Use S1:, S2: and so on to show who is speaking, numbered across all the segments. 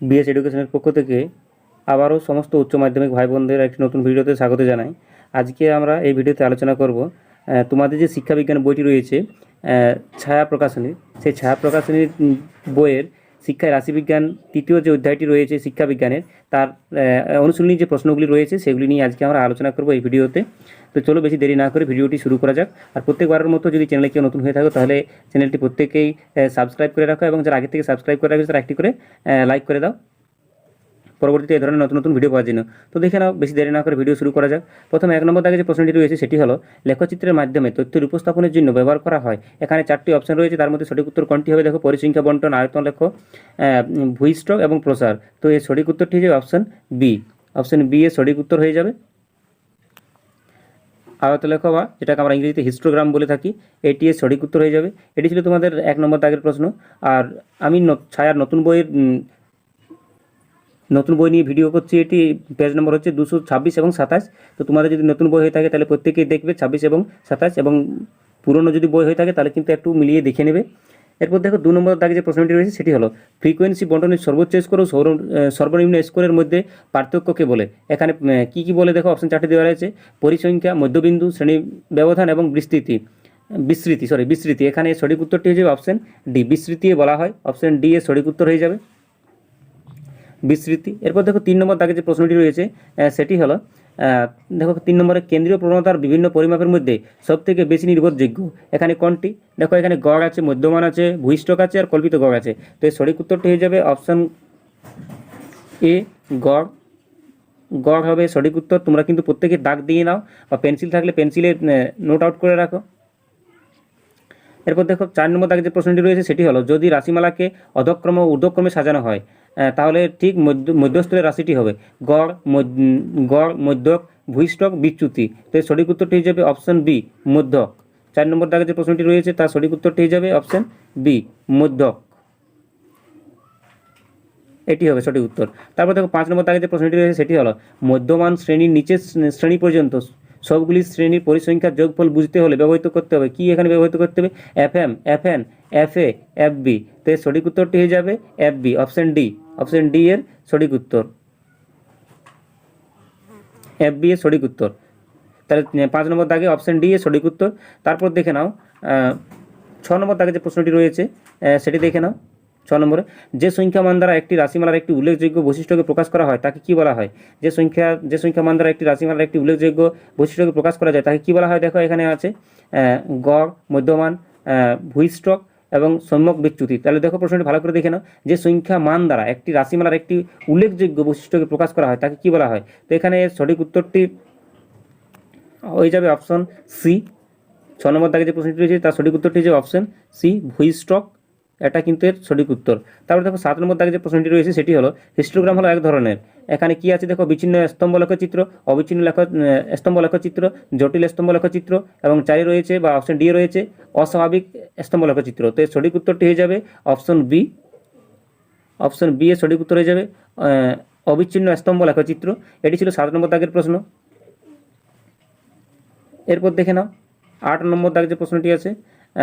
S1: BS এডুকেশনের পক্ষ থেকে আবারও সমস্ত উচ্চ মাধ্যমিক ভাই বোনদের একটি নতুন ভিডিওতে স্বাগত জানাই। আজকে আমরা এই ভিডিওতে আলোচনা করব তোমাদের যে শিক্ষাবিজ্ঞান বইটি রয়েছে ছায়া প্রকাশনী। সেই ছায়া প্রকাশনীর বইয়ের শিক্ষায় রাশিবিজ্ঞান তৃতীয় যে অধ্যায়টি রয়েছে শিক্ষাবিজ্ঞানের, তার অনুশীলনী যে প্রশ্নগুলি রয়েছে সেগুলি নিয়ে আজকে আমরা আলোচনা করব এই ভিডিওতে। তো চলো বেশি দেরি না করে ভিডিওটি শুরু করা যাক। আর প্রত্যেকবারের মতো যদি চ্যানেলে কেউ নতুন হয়ে থাকো, তাহলে চ্যানেলটি প্রত্যেকেই সাবস্ক্রাইব করে রাখো এবং যারা আগে থেকে সাবস্ক্রাইব করে রাখবে, তারা একটি করে লাইক করে দাও। পরবর্তীতে এই ধরনের নতুন নতুন ভিডিও পাওয়ার জন্য। তো দেখে নাও, বেশি দেরি না করে ভিডিও শুরু করা যাক। প্রথমে এক নম্বর দাগে যে প্রশ্নটি রয়েছে, সেটি হলো, লেখচিত্রের মাধ্যমে তথ্যের উপস্থাপনের জন্য ব্যবহার করা হয়। এখানে চারটি অপশন রয়েছে, তার মধ্যে সঠিক উত্তর কোনটি হবে? দেখো, পরিসংখ্যা বন্টন, আয়তন লেখ ভূইস্ট্রক এবং প্রসার। তো এর সঠিক উত্তরটি যাবে অপশন বি অপশন বি এর সঠিক উত্তর হয়ে যাবে। আয়ত আয়তলেখ বা, যেটাকে আমরা ইংরেজিতে হিস্টোগ্রাম বলে থাকি, এটি এর সঠিক উত্তর হয়ে যাবে। এটি ছিল তোমাদের এক নম্বর দাগের প্রশ্ন। আর আমি ছায়ার নতুন বইয়ের নতুন বই নিয়ে ভিডিও করছি, এটি পেজ নম্বর হচ্ছে দুশো ছাব্বিশ এবং সাতাশ। তো তোমাদের যদি নতুন বই হয়ে থাকে, তাহলে প্রত্যেকেই দেখবে ছাব্বিশ এবং সাতাশ এবং পুরনো যদি বই হয়ে থাকে, তাহলে কিন্তু একটু মিলিয়ে দেখে নেবে। এরপর দেখো, দু নম্বর দাগে যে প্রশ্নটি রয়েছে, সেটি হলো ফ্রিকোয়েন্সি বন্টনের সর্বোচ্চ স্কোর ও সর্বনিম্ন স্কোরের মধ্যে পার্থক্যকে বলে। এখানে কি কি বলে দেখো অপশন চারটি দেওয়া রয়েছে। পরিসংখ্যা, মধ্যবিন্দু, শ্রেণি ব্যবধান এবং বিস্তৃতি। বিস্তৃতি সরি বিস্তৃতি। এখানে সঠিক উত্তরটি হয়ে যাবে অপশন ডি বিস্তৃতি বলা হয় অপশন ডি এর সঠিক উত্তর হয়ে যাবে। বিস্তৃতি। এরপর দেখো তিন নম্বর দাগে যে প্রশ্নটি রয়েছে সেটি হলো দেখো তিন নম্বরে, কেন্দ্রীয় প্রবণতার বিভিন্ন পরিমাপের মধ্যে সবথেকে বেশি নির্ভরযোগ্য এখানে কোনটি? দেখো এখানে গড় আছে, মধ্যমান আছে, ভূইষ্ঠক আছে আর কল্পিত গড় আছে। তো এই সঠিক উত্তরটি হয়ে যাবে অপশন এ গড় গড় হবে সঠিক উত্তর, তোমরা কিন্তু প্রত্যেকে দাগ দিয়ে নাও বা পেন্সিল থাকলে পেন্সিলে নোট আউট করে রাখো। এরপর দেখো চার নম্বর দাগে যে প্রশ্নটি রয়েছে, সেটি হলো, যদি রাশিমালাকে অধক্রম ও ঊর্ধ্বক্রমে সাজানো হয় তাহলে ঠিক মধ্য মধ্যস্থলের রাশিটি হবে। গড় গড়, মধ্যক, ভূইষ্ঠক, বিচ্যুতি। তো সঠিক উত্তরটি হয়ে যাবে অপশন বি, মধ্যক। চার নম্বর দাগে যে প্রশ্নটি রয়েছে, তার সঠিক উত্তরটি হয়ে যাবে অপশন বি, মধ্যক। এটি হবে সঠিক উত্তর। তারপর দেখো পাঁচ নম্বর দাগে যে প্রশ্নটি রয়েছে, সেটি হলো, মধ্যমান শ্রেণির নিচের শ্রেণি পর্যন্ত সবগুলি শ্রেণির পরিসংখ্যার যোগফল বুঝতে হলে ব্যবহৃত করতে হবে। কি এখানে ব্যবহৃত করতে হবে? F M, F N, F A, F B. তো সঠিক উত্তরটি হয়ে যাবে F B, option D. Option D এর সঠিক উত্তর। এফ বি এর সঠিক উত্তর। তাহলে পাঁচ নম্বর দাগে অপশন ডি এর সঠিক উত্তর। তারপর দেখে নাও ছ নম্বর দাগে যে প্রশ্নটি রয়েছে সেটি দেখে নাও, ছ নম্বরে। যে সংখ্যা মান দ্বারা একটি রাশিমালার একটি উল্লেখযোগ্য বৈশিষ্ট্যকে প্রকাশ করা হয়, তাকে কি বলা হয়? যে সংখ্যা যে সংখ্যা মান দ্বারা একটি রাশিমালার একটি উল্লেখযোগ্য বৈশিষ্ট্যকে প্রকাশ করা যায়, তাকে কি বলা হয়? দেখো, এখানে আছে গড় মধ্যমান ভূইষ্ঠক এবং সম্যক বিচ্যুতি। তাহলে দেখো প্রশ্নটি ভালো করে দেখে নাও। যে সংখ্যা মান দ্বারা একটি রাশিমালার একটি উল্লেখযোগ্য বৈশিষ্ট্যকে প্রকাশ করা হয়, তাকে কি বলা হয়? তো এখানে সঠিক উত্তরটি হয়ে যাবে অপশন সি ছ নম্বর দাগে যে প্রশ্নটি রয়েছে, তার সঠিক উত্তরটি যে অপশন সি ভুইস্টক এটা কিন্তু এর সঠিক উত্তর। তারপর দেখো সাত নম্বর দাগে যে প্রশ্নটি রয়েছে, সেটি হলো, হিস্টোগ্রাম হলো এক ধরনের। এখানে কি আছে? দেখো বিচ্ছিন্ন স্তম্ভ লেখচিত্র, অবিচ্ছিন্ন লেখ, স্তম্ভ লেখচিত্র, জটিল স্তম্ভ লেখচিত্র এবং চারি রয়েছে বা অপশন ডি রয়েছে। অস্বাভাবিক স্তম্ভ লেখচিত্র তো এর সঠিক উত্তরটি হয়ে যাবে অপশন বি। অপশন বি এর সঠিক উত্তর হয়ে যাবে অবিচ্ছিন্ন স্তম্ভ লেখচিত্র এটি ছিল সাত নম্বর দাগের প্রশ্ন। এরপর দেখে নাও, আট নম্বর দাগে যে প্রশ্নটি আছে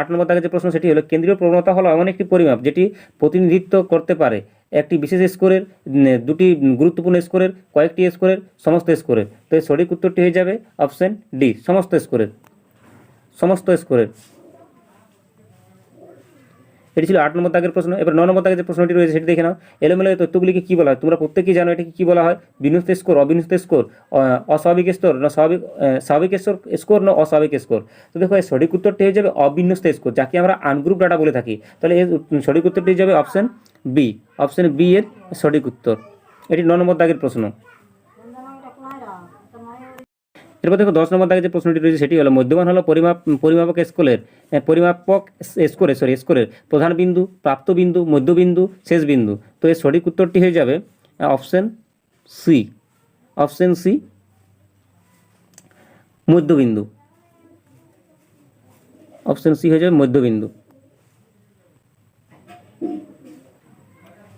S1: আট নম্বর দাগে যে প্রশ্ন, সেটি হলো, কেন্দ্রীয় প্রবণতা হলো এমন একটি পরিমাপ যেটি প্রতিনিধিত্ব করতে পারে। একটি বিশেষ স্কোরের দুটি গুরুত্বপূর্ণ স্কোরের, কয়েকটি স্কোরের, সমস্ত স্কোরের। তো এর সঠিক উত্তরটি হয়ে যাবে অপশন ডি, সমস্ত স্কোরের। সমস্ত স্কোরের। এটি ছিল আট নম্বর দাগের প্রশ্ন। এবার ন নম্বর দাগের যে প্রশ্নটি রয়েছে সেটি দেখে নাও। এলোমেলো এই তথ্যগুলিকে কী বলা হয়? তোমরা প্রত্যেকেই জানো এটাকে কী বলা হয়? বিন্যস্ত স্কোর অবিন্যস্ত স্কোর অস্বাভাবিক স্তর না স্বাভাবিক স্বাভাবিক স্কোর স্কোর, না অস্বাভাবিক স্কোর। তো দেখো এর সঠিক উত্তরটি হয়ে যাবে অবিন্যস্ত স্কোর, যাকে আমরা আনগ্রুপ ডাটা বলে থাকি। তাহলে এর সঠিক উত্তরটি হয়ে যাবে অপশন বি। অপশন বি এর সঠিক উত্তর। এটি ন নম্বর দাগের প্রশ্ন। এরপর দেখো দশ নম্বর দাগে যে প্রশ্নটি রয়েছে সেটি হলো মধ্যমান হলো পরিমাপ পরিমাপক স্কোরের আহ, পরিমাপক স্কোরের সরি স্কোরের প্রধান বিন্দু প্রাপ্ত বিন্দু মধ্যবিন্দু শেষ বিন্দু। তো এর সঠিক উত্তরটি হয়ে যাবে অপশন সি অপশন সি মধ্যবিন্দু। অপশন সি হয়ে যাবে মধ্যবিন্দু।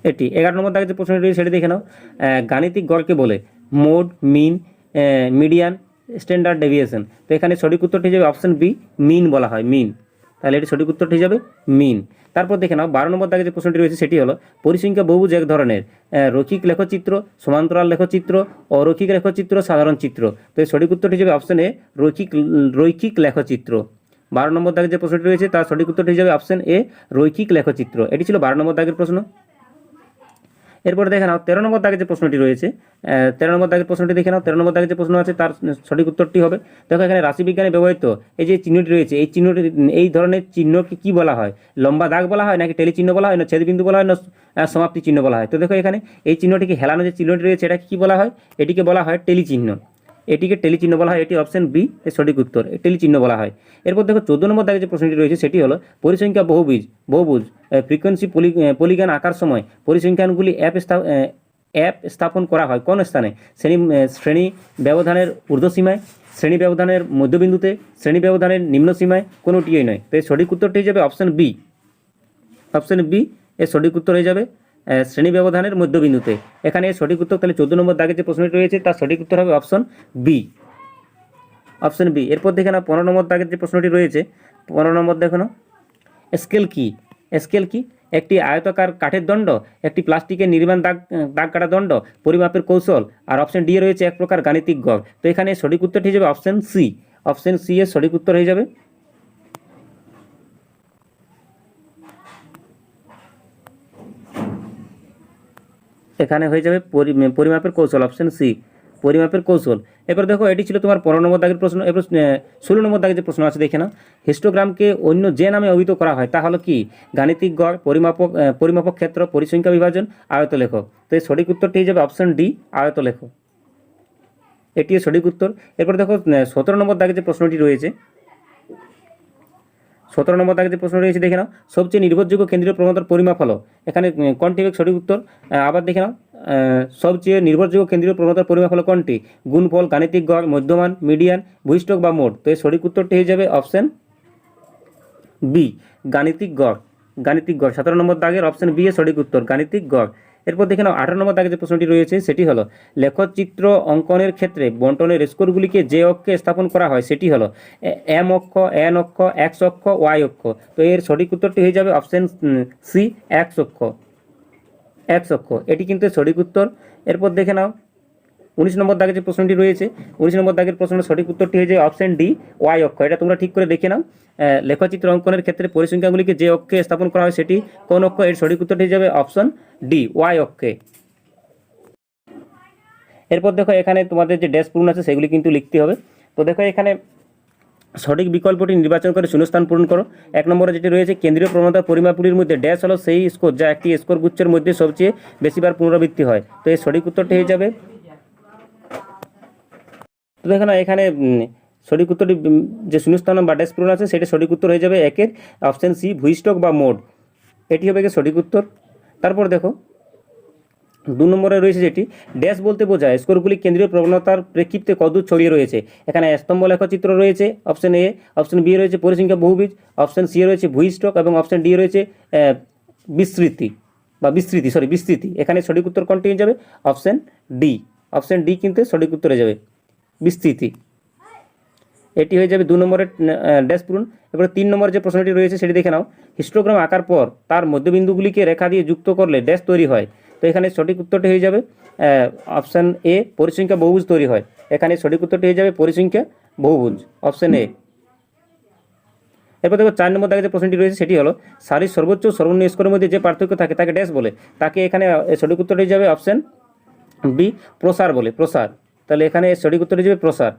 S1: এটি এগারো নম্বর দাগে যে প্রশ্নটি রয়েছে সেটি দেখে নাও। গাণিতিক গড়কে বলে mode mean median standard deviation তো এখানে সঠিক উত্তরটি যাবে অপশন বি মিন বলা হয় মিন তাহলে এটি সঠিক উত্তরটি যাবে মিন তারপর দেখে নাও, বারো নম্বর দাগে যে প্রশ্নটি রয়েছে সেটি হলো, পরিসংখ্যা বহুভুজ এক ধরনের রৈখিক লেখচিত্র, সমান্তরাল লেখচিত্র, অরৈখিক লেখচিত্র, সাধারণ চিত্র। তো এর সঠিক উত্তরটি যাবে অপশন এ রৈখিক রৈখিক লেখচিত্র। বারো নম্বর দাগে যে প্রশ্নটি রয়েছে তার সঠিক উত্তরটি যাবে অপশন এ রৈখিক লেখচিত্র। এটি ছিল বারো নম্বর দাগের প্রশ্ন। এরপরে দেখে নাও, তেরো নম্বর দাগে যে প্রশ্নটি রয়েছে তেরো নম্বর দাগের প্রশ্নটি দেখে নাও, তেরো নম্বর দাগে যে প্রশ্ন আছে তার সঠিক উত্তরটি হবে। দেখো এখানে রাশিবিজ্ঞানে ব্যবহৃত এই যে চিহ্নটি রয়েছে, এই চিহ্নটি, এই ধরনের চিহ্নকে কি বলা হয়? লম্বা দাগ বলা হয় নাকি টেলি চিহ্ন বলা হয়, না ছেদবিন্দু বলা হয়, না সমাপ্তি চিহ্ন বলা হয়? তো দেখো এখানে এই চিহ্নটিকে হেলানো যে চিহ্নটি রয়েছে, এটাকে কী বলা হয়? এটিকে বলা হয় টেলি চিহ্ন এটিকে টেলি চিহ্ন বলা হয়। এটি অপশন বি এর সঠিক উত্তর। টেলি চিহ্ন বলা হয়। এরপর দেখো, চোদ্দ নম্বর দাগে যে প্রশ্নটি রয়েছে, সেটি হলো, পরিসংখ্যা বহুবীজ, বহুবুজ ফ্রিকোয়েন্সি পলি পলিগান আঁকার সময় পরিসংখ্যানগুলি অ্যাপ অ্যাপ স্থাপন করা হয় কোন স্থানে? শ্রেণি শ্রেণি ব্যবধানের ঊর্ধ্বসীমায়, শ্রেণি ব্যবধানের মধ্যবিন্দুতে, শ্রেণি ব্যবধানের নিম্ন সীমায় কোনোটিই নয়। তো এর সঠিক উত্তরটি হয়ে যাবে অপশন বি অপশন বি এর সঠিক উত্তর হয়ে যাবে শ্রেণি ব্যবধানের মধ্যবিন্দুতে। এখানে সঠিক উত্তর তাহলে চোদ্দ নম্বর দাগে যে প্রশ্নটি রয়েছে, তার সঠিক উত্তর হবে অপশন বি। Option B. এরপর দেখে না পনেরো নম্বর দাগের যে প্রশ্নটি রয়েছে, পনেরো নম্বর দেখো না স্কেল কি? স্কেল কি? একটি আয়তাকার কাঠের দণ্ড, একটি প্লাস্টিকের নির্মাণ দাগ দাগ কাটা দণ্ড, পরিমাপের কৌশল, আর অপশন ডি রয়েছে এক প্রকার গাণিতিক গড়। তো এখানে সঠিক উত্তরটি যাবে অপশন সি। অপশন সি এর সঠিক উত্তর হয়ে যাবে এখানে হয়ে যাবে পরি- পরিমাপের কৌশল অপশন সি পরিমাপের কৌশল। এবার দেখো, এটি ছিল তোমার পনেরো নম্বর দাগের প্রশ্ন এবার ষোলো নম্বর দাগের যে প্রশ্ন আছে, দেখে নাও। হিস্টোগ্রামকে অন্য যে নামে অভিহিত করা হয়, তা হলো কি? গাণিতিক গড়, পরিমাপক পরিমাপক ক্ষেত্র, পরিসংখ্যা বিভাজন আয়তলেখ তো এই সঠিক উত্তরটি যাবে অপশন ডি আয়ত আয়তলেখ এটি সঠিক উত্তর। এরপর দেখো সতেরো নম্বর দাগে যে প্রশ্নটি রয়েছে সতেরো নম্বর দাগে যে প্রশ্ন রয়েছে, দেখে নাও। সবচেয়ে নির্ভরযোগ্য কেন্দ্রীয় প্রবণতার পরিমাপ হলো। এখানে কোনটি সঠিক উত্তর আবার দেখে নাও। সবচেয়ে নির্ভরযোগ্য কেন্দ্রীয় প্রবণতার পরিমাপ হলো কোনটি? গুণফল, গাণিতিক গড়, মধ্যমান, মিডিয়ান, ভূইষ্ঠক বা মোড তো এই সঠিক উত্তরটি হয়ে যাবে অপশন বি, গাণিতিক গড়। গাণিতিক গড়, সতেরো নম্বর দাগের অপশন বি এর সঠিক উত্তর, গাণিতিক গড়। এরপর দেখে নাও, আঠারো নম্বর দাগে যে প্রশ্নটি রয়েছে, সেটি হলো, লেখচিত্র অঙ্কনের ক্ষেত্রে বন্টনের স্কোরগুলিকে যে অক্ষে স্থাপন করা হয়, সেটি হলো এম অক্ষ, এন অক্ষ, এক্স অক্ষ, ওয়াই অক্ষ। তো এর সঠিক উত্তরটি হয়ে যাবে অপশান সি, এক্স অক্ষ। এক্স অক্ষ, এটি কিন্তু সঠিক উত্তর। এরপর দেখে নাও উনিশ নম্বর দাগের যে প্রশ্নটি রয়েছে, উনিশ নম্বর দাগের প্রশ্নের সঠিক উত্তরটি হয়ে অপশন ডি ওয়াই অক্ষ। এটা তোমরা ঠিক করে দেখে নাও। লেখচিত্র অঙ্কনের ক্ষেত্রে পরিসংখ্যাগুলিকে যে অক্ষে স্থাপন করা হয় সেটি কোন অক্ষ? এর সঠিক উত্তরটি হয়ে যাবে অপশন ডি ওয়াই অক্ষে। এরপর দেখো, এখানে তোমাদের যে ড্যাশ পূরণ আছে, সেগুলি কিন্তু লিখতে হবে। তো দেখো, এখানে সঠিক বিকল্পটি নির্বাচন করে শূন্যস্থান পূরণ করো। এক নম্বরে যেটি রয়েছে, কেন্দ্রীয় প্রবণতা পরিমাপগুলির মধ্যে ড্যাশ হলো সেই স্কোর যা একটি স্কোর গুচ্ছের মধ্যে সবচেয়ে বেশিবার পুনরাবৃত্তি হয়। তো এর সঠিক উত্তরটি হয়ে যাবে তো দেখো না, এখানে সঠিক উত্তরটি যে শূন্যস্থান বা ড্যাশ পূরণ আছে, সেটি সঠিক উত্তর হয়ে যাবে একের অপশন সি ভূইস্টক বা মোড। এটি হবে সঠিক উত্তর? তারপর দেখো, দু নম্বরে রয়েছে যেটি, ড্যাশ বলতে বোঝায় স্কোরগুলি কেন্দ্রীয় প্রবণতার প্রেক্ষিতে কদূর ছড়িয়ে রয়েছে। এখানে স্তম্ভ লেখচিত্র রয়েছে, অপশন এ, অপশন বি রয়েছে পরিসংখ্যা বহুবীজ, অপশন সি রয়েছে ভূইস্টক এবং অপশন ডি রয়েছে বিস্তৃতি বা বিস্তৃতি সরি বিস্তৃতি। এখানে সঠিক উত্তর কোনটি হয়ে যাবে, অপশন ডি। অপশন ডি কিন্তু সঠিক উত্তর যাবে। বিস্তৃতি। এটি হয়ে যাবে দু নম্বরের ড্যাশ পূরণ। এবারে তিন নম্বর যে প্রশ্নটি রয়েছে সেটি দেখে নাও। হিস্টোগ্রাম আঁকার পর তার মধ্যবিন্দুগুলিকে রেখা দিয়ে যুক্ত করলে ড্যাশ তৈরি হয়। তো এখানে সঠিক উত্তরটি হয়ে যাবে অপশান এ পরিসংখ্যা বহুভুজ তৈরি হয়। এখানে সঠিক উত্তরটি হয়ে যাবে পরিসংখ্যা বহুভুজ, অপশান এ। এরপর দেখো চার নম্বর দাগে যে প্রশ্নটি রয়েছে সেটি হলো শাড়ির সর্বোচ্চ সর্বনিম্ন স্কোরের মধ্যে যে পার্থক্য থাকে তাকে ড্যাশ বলে। তাকে এখানে সঠিক উত্তরটি হয়ে যাবে অপশান বি, প্রসার বলে, প্রসার। তাহলে এখানে সঠিক উত্তর যাবে প্রসার।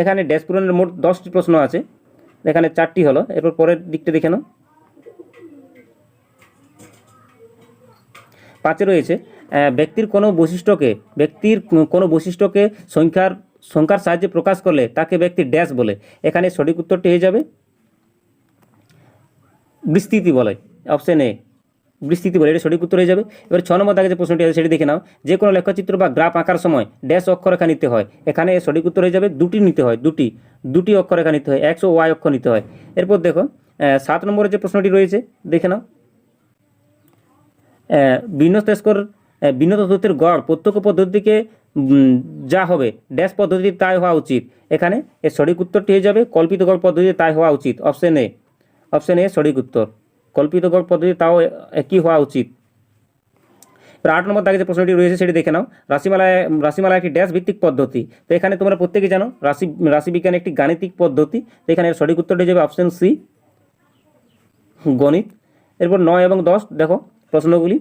S1: এখানে ড্যাশ পূরণের মোট দশটি প্রশ্ন আছে। এখানে চারটি হলো, এরপর পরের দিকটা দেখে নাও। পাঁচে রয়েছে ব্যক্তির কোনো বৈশিষ্ট্যকে, ব্যক্তির কোনো বৈশিষ্ট্যকে সংখ্যার সংখ্যার সাহায্যে প্রকাশ করলে তাকে ব্যক্তি ড্যাশ বলে। এখানে সঠিক উত্তরটি হয়ে যাবে। বিস্তৃতি বলে, অপশন এ। বিস্তৃতি বলে এটা সঠিক উত্তর হয়ে যাবে। এবার ছ নম্বর দাগে যে প্রশ্নটি আছে সেটি দেখে নাও। যে কোনো লেখচিত্র বা গ্রাফ আঁকার সময় ড্যাশ অক্ষরেখা নিতে হয়। এখানে সঠিক উত্তর হয়ে যাবে দুটি নিতে হয় দুটি। দুটি অক্ষরেখা নিতে হয় একশো ওয়াই অক্ষর নিতে হয়। এরপর দেখো সাত নম্বরের যে প্রশ্নটি রয়েছে দেখে নাও। আহ, বিন্যস্ত স্কোর আহ, বিন্যত তথ্যের গড় প্রত্যক্ষ পদ্ধতিকে যা হবে ড্যাশ পদ্ধতি তাই হওয়া উচিত। এখানে এর সঠিক উত্তরটি হয়ে যাবে কল্পিত গড় পদ্ধতি তাই হওয়া উচিত। অপশন এ অপশন এ সঠিক উত্তর। কল্পিত গড় পদ্ধতি তাও একই হওয়া উচিত। এবার আট নম্বর দাগে যে প্রশ্নটি রয়েছে সেটি দেখে নাও। রাশিমালায় রাশিমালা একটি ড্যাশ ভিত্তিক পদ্ধতি। তো এখানে তোমরা প্রত্যেকে জানো, রাশি, রাশিবিজ্ঞান একটি গাণিতিক পদ্ধতি। তো এখানে সঠিক উত্তরটি যাবে অপশন সি গণিত। এরপর নয় এবং দশ, দেখো প্রশ্নগুলি।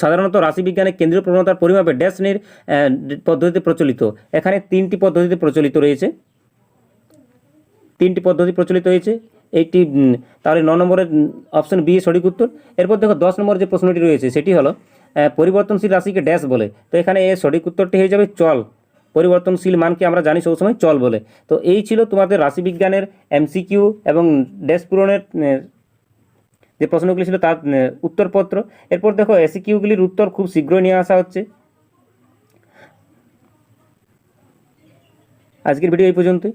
S1: সাধারণত রাশিবিজ্ঞানের কেন্দ্রীয় প্রবণতার পরিমাপে ড্যাশ শ্রেণির পদ্ধতিতে প্রচলিত। এখানে তিনটি পদ্ধতিতে প্রচলিত রয়েছে। তিনটি পদ্ধতি প্রচলিত হয়েছে। এইটি তাহলে ন নম্বরের অপশন বি সঠিক উত্তর। এরপর দেখো দশ নম্বর যে প্রশ্নটি রয়েছে, সেটি হলো পরিবর্তনশীল রাশিকে ড্যাশ বলে। তো এখানে এর সঠিক উত্তরটি হয়ে যাবে চল। পরিবর্তনশীল মানকে আমরা জানি সবসময় চল বলে। তো এই ছিল তোমাদের রাশিবিজ্ঞানের এমসিকিউ এবং ড্যাশ পূরণের যে প্রশ্নগুলি ছিল তার উত্তরপত্র। এরপর দেখো এসিকিউগুলির উত্তর খুব শীঘ্রই নিয়ে আসা হচ্ছে। আজকের ভিডিও এই পর্যন্তই।